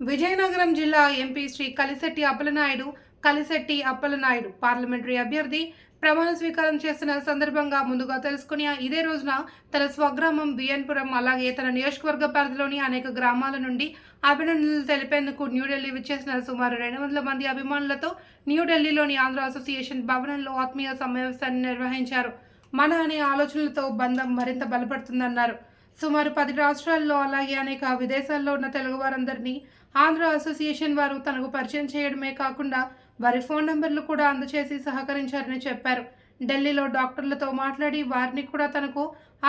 విజయనగరం జిల్లా MP Shri Kalisetti Appalanaidu Kalisetti Appalanaidu parliamentary అభ్యర్థి ప్రమాణ స్వీకారం చేస్తున్న సందర్భంగా ముందుగా తెలుసుకుని ఇదే రోజున తన స్వగ్రామం బిఎన్పురం అలాగే తన నియోజకవర్గ పరిధిలోని అనేక గ్రామాల నుండి అభినందనలు తెలిపేందుకు న్యూఢిల్లీ విచ్చేసిన సుమారు రెండు వందల మంది అభిమానులతో న్యూఢిల్లీలోని ఆంధ్ర అసోసియేషన్ భవనంలో ఆత్మీయ సమావేశాన్ని నిర్వహించారు. మన అనే ఆలోచనలతో బంధం మరింత బలపడుతుందన్నారు. సుమారు పది రాష్ట్రాల్లో అలాగే అనేక విదేశాల్లో ఉన్న తెలుగు వారందరినీ ఆంధ్ర అసోసియేషన్ వారు తనకు పరిచయం చేయడమే కాకుండా వారి ఫోన్ నంబర్లు కూడా అందచేసి సహకరించారని చెప్పారు. ఢిల్లీలో డాక్టర్లతో మాట్లాడి వారిని కూడా తనకు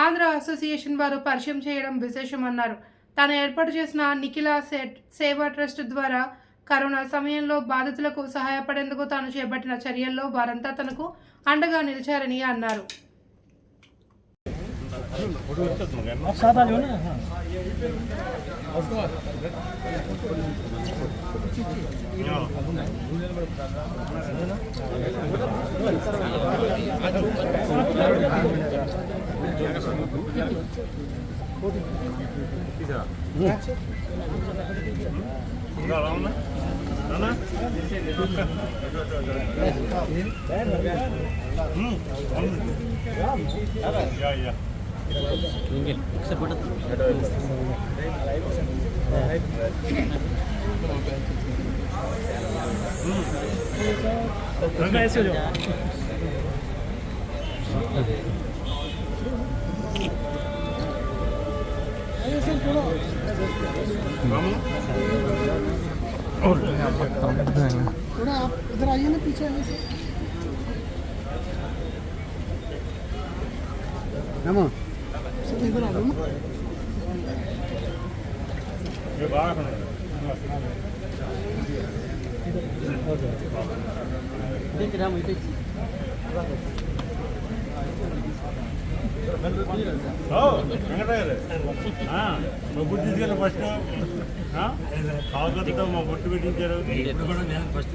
ఆంధ్ర అసోసియేషన్ వారు పరిచయం చేయడం విశేషమన్నారు. తాను ఏర్పాటు చేసిన నిఖిల సేవా ట్రస్ట్ ద్వారా కరోనా సమయంలో బాధితులకు సహాయపడేందుకు తాను చేపట్టిన చర్యల్లో వారంతా తనకు అండగా నిలిచారని అన్నారు. साथ आ जाओ ना हाँ रंगा ऐसे हो जाओ थोड़ा आप इधर आइए ना पीछे आइए सर नमो మా గుర్తు తీసుకెళ్ళి ఫస్ట్ కాకపోతే మా బొట్టు పెట్టించారు ఇప్పుడు కూడా నేను first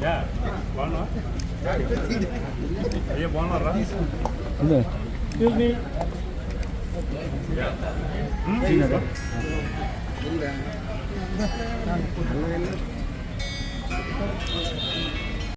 Ya, Hmm? Yeah. Yeah. Yeah. Yeah. Yeah. Yeah. Yeah. Yeah. Yeah. Yeah. Yeah. Yeah. Yeah.